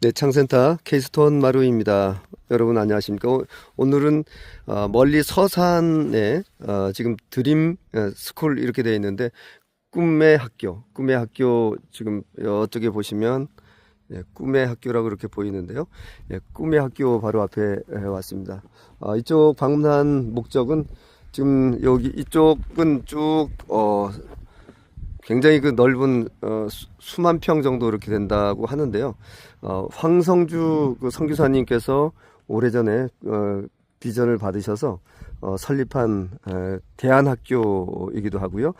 네, 창센터 케이스톤 마루입니다. 여러분 안녕하십니까? 오- 오늘은 어, 멀리 서산에 어, 지금 드림 어, 스쿨 이렇게 되어 있는데 꿈의 학교, 꿈의 학교 지금 어떻게 보시면 예, 꿈의 학교라고 이렇게 보이는데요. 예, 꿈의 학교 바로 앞에 에, 왔습니다. 아, 이쪽 방문한 목적은 지금 여기 이쪽은 쭉 어, 굉장히 그 넓은 어, 수- 수만 평 정도 이렇게 된다고 하는데요. 어, 황성주 그 선교사님께서 오래전에 어, 비전을 받으셔서 어, 설립한 에, 대안학교이기도 하고요.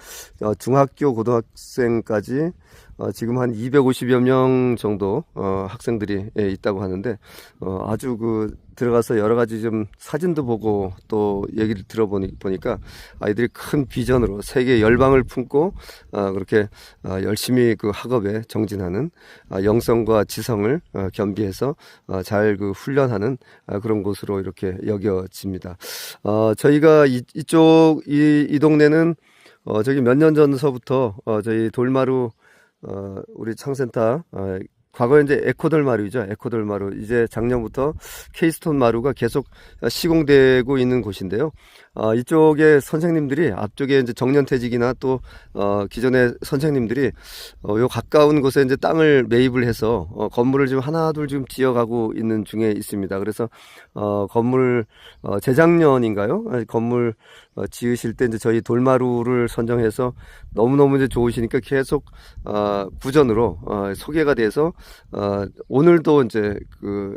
어, 중학교, 고등학생까지 어, 지금 한 250여 명 정도 어, 학생들이 예, 있다고 하는데 어, 아주 그 들어가서 여러 가지 좀 사진도 보고 또 얘기를 들어보니 보니까 아이들이 큰 비전으로 세계 열방을 품고 어, 그렇게 어, 열심히 그 학업에 정진하는 아, 영성과 지성을 어, 겸비해서 어, 잘그 훈련하는 아, 그런 곳으로 이렇게 여겨집니다. 어, 저희가 이, 이쪽 이, 이 동네는 어, 저기 몇 년 전서부터 어, 저희 돌마루 어, 우리 창센터 어, 과거에 이제 에코돌 마루이죠. 에코돌 마루. 이제 작년부터 케이스톤 마루가 계속 시공되고 있는 곳인데요. 어, 이쪽에 선생님들이 앞쪽에 이제 정년퇴직이나 또 어, 기존의 선생님들이 어, 요 가까운 곳에 이제 땅을 매입을 해서 어, 건물을 지금 하나 둘 지금 지어가고 있는 중에 있습니다. 그래서 어, 건물 어, 재작년인가요? 아니, 건물 어, 지으실 때 이제 저희 돌마루를 선정해서 너무너무 이제 좋으시니까 계속 어, 구전으로 어, 소개가 돼서 어, 오늘도 이제 그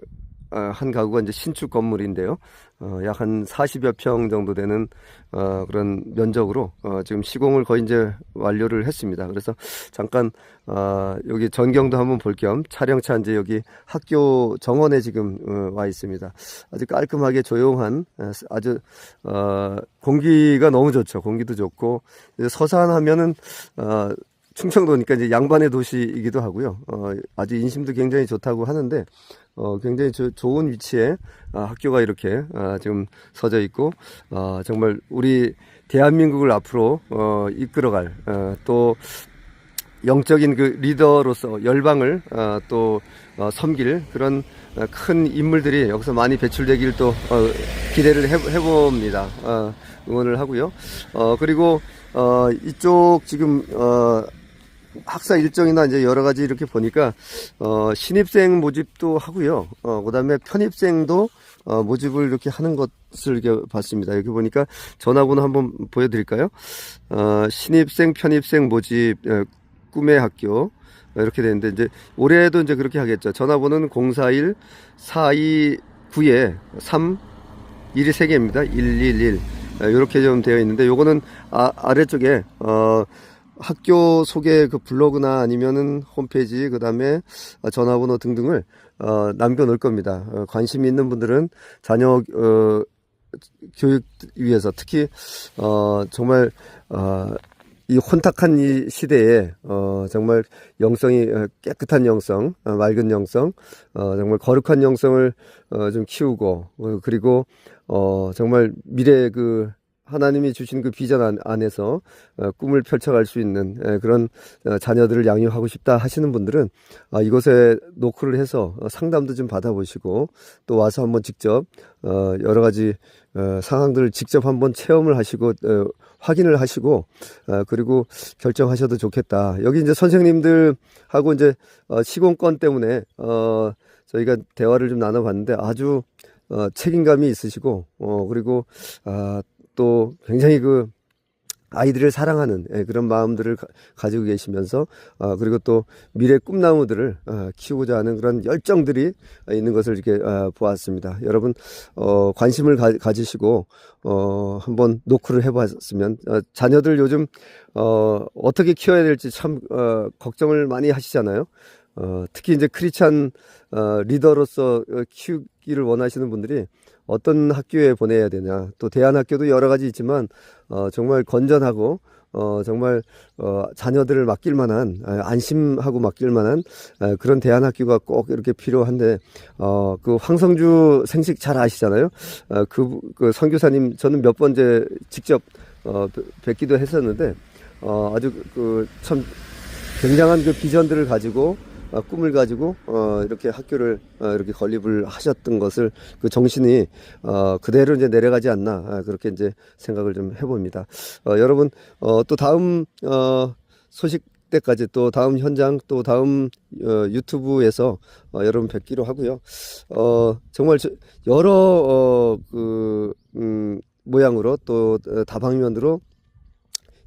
아, 한 가구가 이제 신축 건물인데요. 어, 약 한 40여 평 정도 되는 어, 그런 면적으로 어, 지금 시공을 거의 이제 완료를 했습니다. 그래서 잠깐 어, 여기 전경도 한번 볼 겸 촬영차 이제 여기 학교 정원에 지금 어, 와 있습니다. 아주 깔끔하게 조용한 어, 아주 어, 공기가 너무 좋죠. 공기도 좋고 서산하면은 어, 충청도니까 이제 양반의 도시이기도 하고요. 어, 아주 인심도 굉장히 좋다고 하는데 어, 굉장히 조- 좋은 위치에 아, 학교가 이렇게 아, 지금 서져 있고 아, 정말 우리 대한민국을 앞으로 어, 이끌어갈 어, 또 영적인 그 리더로서 열방을 어, 또 어, 섬길 그런 어, 큰 인물들이 여기서 많이 배출되길 또 어, 기대를 해, 해봅니다. 어, 응원을 하고요. 어, 그리고 어, 이쪽 지금 어, 학사 일정이나 이제 여러 가지 이렇게 보니까 어, 신입생 모집도 하고요. 어, 그다음에 편입생도 어, 모집을 이렇게 하는 것을 이렇게 봤습니다. 여기 보니까 전화번호 한번 보여드릴까요? 어, 신입생, 편입생 모집 어, 꿈의 학교 이렇게 되는데 이제 올해도 이제 그렇게 하겠죠. 전화번호는 041 429에 3 1이 3개입니다. 111 이렇게 좀 되어 있는데 요거는 아, 아래쪽에 어 학교 소개 그 블로그나 아니면은 홈페이지 그 다음에 전화번호 등등을 어 남겨 놓을 겁니다. 어, 관심 있는 분들은 자녀 어 교육 위해서 특히 어 정말 어 이 혼탁한 이 시대에 어 정말 영성이 어, 깨끗한 영성, 어, 맑은 영성, 어 정말 거룩한 영성을 어 좀 키우고 어, 그리고 어 정말 미래 그 하나님이 주신 그 비전 안, 안에서 어, 꿈을 펼쳐갈 수 있는 에, 그런 어, 자녀들을 양육하고 싶다 하시는 분들은 아, 이곳에 노크를 해서 어, 상담도 좀 받아보시고 또 와서 한번 직접 어, 여러 가지 어, 상황들을 직접 한번 체험을 하시고 어, 확인을 하시고 어, 그리고 결정하셔도 좋겠다. 여기 이제 선생님들하고 이제 어, 시공권 때문에 어, 저희가 대화를 좀 나눠봤는데 아주 어, 책임감이 있으시고 어, 그리고 아, 또 굉장히 그 아이들을 사랑하는 예, 그런 마음들을 가, 지고 계시면서 어, 그리고 또 미래 꿈나무들을 어, 키우고자 하는 그런 열정들이 있는 것을 이렇게 어, 보았습니다. 여러분 어, 관심을 가, 지시고 어, 한번 노크를 해봤으면 어, 자녀들 요즘 어, 어떻게 키워야 될지 참 어, 걱정을 많이 하시잖아요. 어, 특히 이제 크리스찬 어, 리더로서 어, 키우기를 원하시는 분들이 어떤 학교에 보내야 되냐. 또 대안학교도 여러 가지 있지만 어, 정말 건전하고 어, 정말 어, 자녀들을 맡길 만한 아, 안심하고 맡길 만한 아, 그런 대안학교가 꼭 이렇게 필요한데 어, 그 황성주 생식 잘 아시잖아요. 어, 그, 그 선교사님 저는 몇 번째 직접 어, 뵙기도 했었는데 어, 아주 그 참 굉장한 그 비전들을 가지고 어, 꿈을 가지고 어, 이렇게 학교를 어, 이렇게 건립을 하셨던 것을 그 정신이 어, 그대로 이제 내려가지 않나 아, 그렇게 이제 생각을 좀 해봅니다. 어, 여러분 어, 또 다음 어, 소식 때까지 또 다음 현장 또 다음 어, 유튜브에서 어, 여러분 뵙기로 하고요. 어, 정말 저- 여러 어, 그 음, 모양으로 또 어, 다방면으로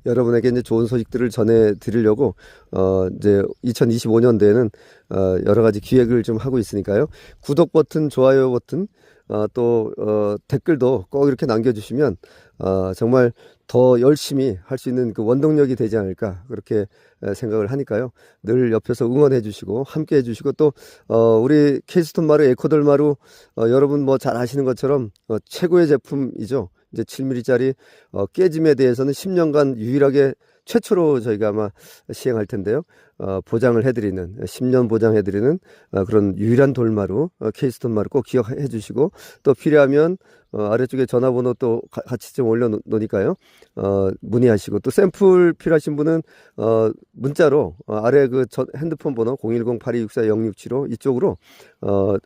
여러분에게 이제 좋은 소식들을 전해 드리려고 어 이제 2025년도에는 어 여러 가지 기획을 좀 하고 있으니까요. 구독 버튼, 좋아요 버튼 어또 어 댓글도 꼭 이렇게 남겨 주시면 어 정말 더 열심히 할 수 있는 그 원동력이 되지 않을까 그렇게 에, 생각을 하니까요. 늘 옆에서 응원해 주시고 함께 해 주시고 또 어 우리 케이스톤 마루 에코돌 마루 어 여러분 뭐 잘 아시는 것처럼 어 최고의 제품이죠. 이제 7mm짜리 어, 깨짐에 대해서는 10년간 유일하게 최초로 저희가 아마 시행할 텐데요. 어, 보장을 해드리는 10년 보장해드리는 어, 그런 유일한 돌마루 어, 케이스톤 마루 꼭 기억해 주시고 또 필요하면 어, 아래쪽에 전화번호 또 가- 같이 좀 올려놓으니까요. 어, 문의하시고 또 샘플 필요하신 분은 어, 문자로 어, 아래 그 전- 핸드폰 번호 010-8264-0675 이쪽으로 어,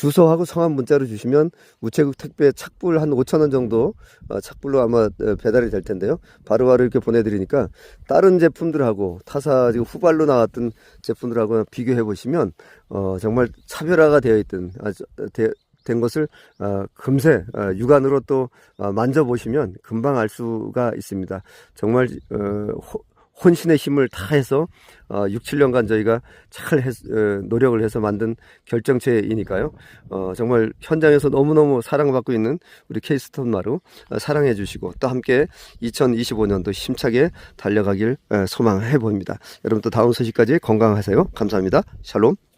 주소하고 성함 문자로 주시면 우체국 택배 착불 한 5천 원 정도 어, 착불로 아마 어, 배달이 될 텐데요. 바로바로 이렇게 보내드리니까 다른 제품들하고 타사 지금 후발로 나왔던 제품들하고 비교해 보시면 어, 정말 차별화가 되어 있던 아, 저- 되- 된 것을 어, 금세 어, 육안으로 또 어, 만져보시면 금방 알 수가 있습니다. 정말 어, 호- 혼신의 힘을 다해서 어, 6, 7년간 저희가 잘 했- 어, 노력을 해서 만든 결정체이니까요. 어, 정말 현장에서 너무너무 사랑받고 있는 우리 케이스톤 마루 어, 사랑해 주시고 또 함께 2025년도 힘차게 달려가길 어, 소망해 봅니다. 여러분 또 다음 소식까지 건강하세요. 감사합니다. 샬롬.